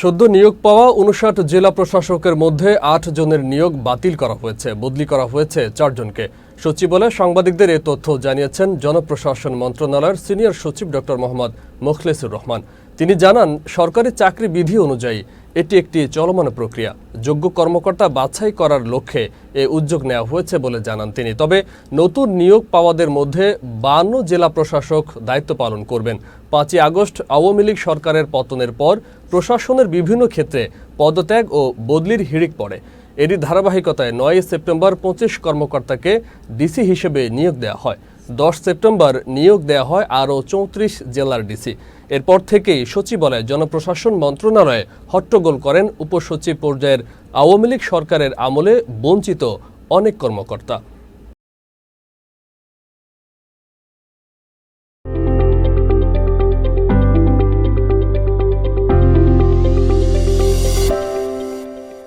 সদ্য নিয়োগ পাওয়া উনষাট জেলা প্রশাসকের মধ্যে আট জনের নিয়োগ বাতিল করা হয়েছে, বদলি করা হয়েছে চারজনকে সচিবালয়ে সাংবাদিকদের এ তথ্য জানিয়েছেন জনপ্রশাসন মন্ত্রণালয়ের সিনিয়র সচিব ডক্টর মোহাম্মদ মোখলেসুর রহমান। তিনি জানান, সরকারি চাকরি বিধি অনুযায়ী এটি একটি চলমান প্রক্রিয়া। যোগ্য কর্মকর্তা বাছাই করার লক্ষ্যে এ উদ্যোগ নেওয়া হয়েছে বলে জানান তিনি। তবে নতুন নিয়োগ পাওয়াদের মধ্যে বান্ন জেলা প্রশাসক দায়িত্ব পালন করবেন। পাঁচই আগস্ট আওয়ামী লীগ সরকারের পতনের পর প্রশাসনের বিভিন্ন ক্ষেত্রে পদত্যাগ ও বদলির হিড়িক পড়ে। এরই ধারাবাহিকতায় নয় সেপ্টেম্বর পঁচিশ কর্মকর্তাকে ডিসি হিসেবে নিয়োগ দেওয়া হয়। দশ সেপ্টেম্বর নিয়োগ দেয়া হয় আরও চৌত্রিশ জেলার ডিসি। এরপর থেকেই সচিবালয়ে, জনপ্রশাসন মন্ত্রণালয়ে হট্টগোল করেন উপসচিব পর্যায়ের আওয়ামী লীগ সরকারের আমলে বঞ্চিত অনেক কর্মকর্তা।